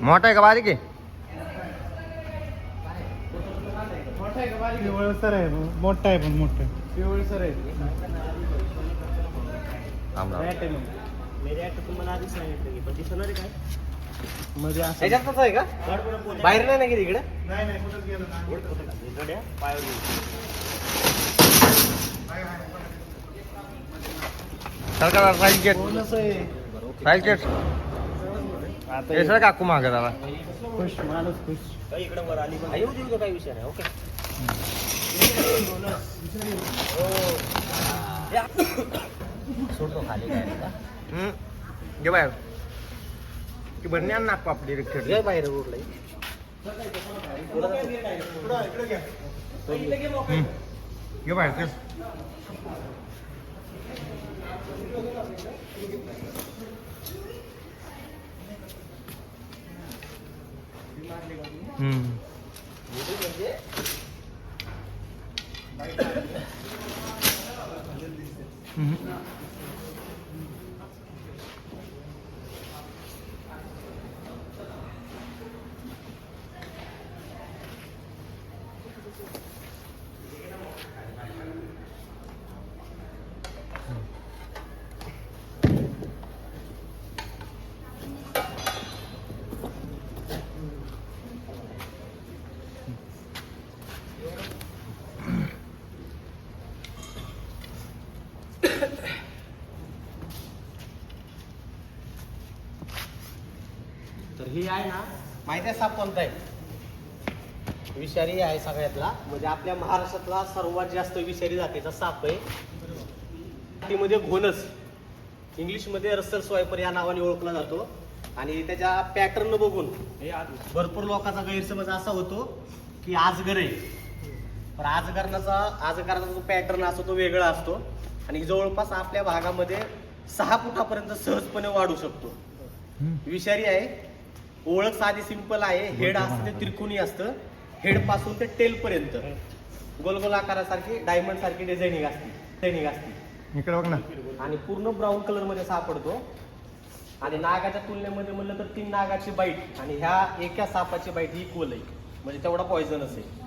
मोठा आहे का बारीक आहे मोठा आहे का बारीक आहे? पिवळसर आहे मोठा आहे पण मोठा आहे पिवळसर आहे थांब थांब. Rat आहे मग. मध्ये असं आहे का बाहेर नाही ना गेली इकडे नाही नाही कुठंच गेलं नाही. सरकार गेट बोनस आहे गेट आता हे सर काकू मागे त्याला खुश माणूस खुश. काही इकडे वर आली पण. येऊ देऊ का काही विषय नाही ओके. सोडतो खाली काय नाही का? हम्म. घे बाहेर. ती भरणी आण नाक आपली रिक्षेत घे बाहेर रोडला घे बाहेर 안 되거든요. 음. 돼. 음. तर ही आहे ना माहिती आहे साप कोणता आहे. विषारी आहे सगळ्यातला. म्हणजे आपल्या महाराष्ट्रातला सर्वात जास्त विषारी जातीचा साप आहे. ती घोनस इंग्लिशमध्ये रसल स्वायपर या नावाने ओळखला जातो. आणि त्याच्या पॅटर्न बघून भरपूर लोकांचा गैरसमज असा होतो की आजगर आहे. पण आजगरणाचा आजगरणाचा जो पॅटर्न असतो तो वेगळा असतो. आणि जवळपास आपल्या भागामध्ये सहा फुटापर्यंत सहजपणे वाढू शकतो. विषारी आहे. ओळख साधी सिंपल आहे. हेड असतं ते त्रिकोणी असतं. हेडपासून ते टेल पर्यंत. गोल गोल आकारासारखी डायमंड सारखी डिझायनिंग असते. डिझायनिंग असते. इकडे बघ ना. आणि पूर्ण ब्राऊन कलरमध्ये सापडतो. आणि नागाच्या तुलनेमध्ये म्हणलं तर तीन नागाची बाईट आणि ह्या एका सापाची बाईट ही इक्वल आहे. म्हणजे तेवढा पॉयझन असेल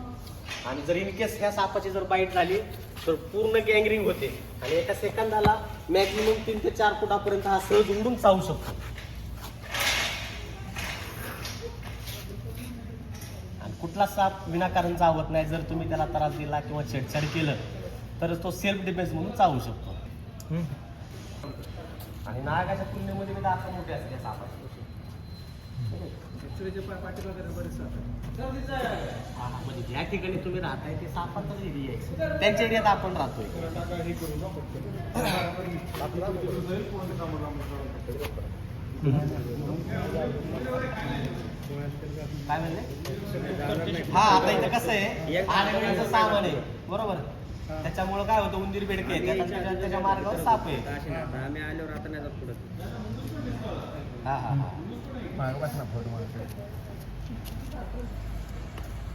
आणि जर इन केस ह्या सापाची जर बाईट झाली तर पूर्ण गँगरिंग होते. आणि एका सेकंदाला मॅक्झिमम तीन ते चार फुटापर्यंत हा सहज उडून चावू शकतो. कुठला साप विनाकारण चावत नाही जर तुम्ही त्याला त्रास दिला किंवा छेडछाड केलं तर तो सेल्फ डिफेन्स म्हणून चावू शकतो. आणि नागाच्या तुलनेमध्ये बी दात मोठे असते या सापाचे हा, हा, म्हणजे ज्या ठिकाणी तुम्ही राहताय ते सापाचाच एरिया आहे त्यांच्या एरियात आपण राहतोय काय म्हणले हा आता इथं कसं आहे? आडवण्याचं सामान आहे. बरोबर? त्याच्यामुळे काय होतं उंदीर बेडके त्याच्या- मार्गावर साप आहे. आम्ही आल्यावर आता नाही जात पुढे हा हा हा.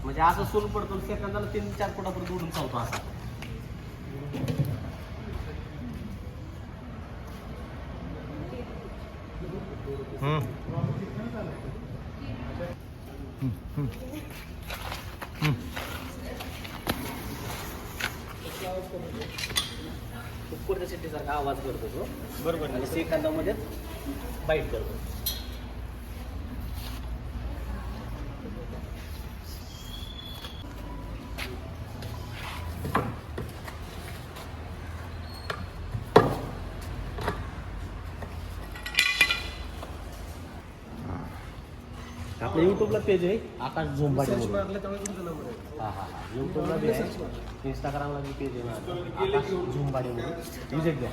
म्हणजे असं सून पडतो सेकंदाला तीन चार फुटापर्यंत उडून चालतो असा. हम्म. हम्म, हम्म. हम्म. कुक्कुरच्या सिटीसारखा आवाज करतो तो. बरोबर आणि सेकंदामध्ये बाईट करतो. आपल्या युट्यूबला पेज आहे आकाश म्हणून. हा हा हा. युट्यूबला बी आहे. इंस्टाग्रामला बी पेज आहे माझं. आकाश झुंबाडे म्हणून. विजिट द्या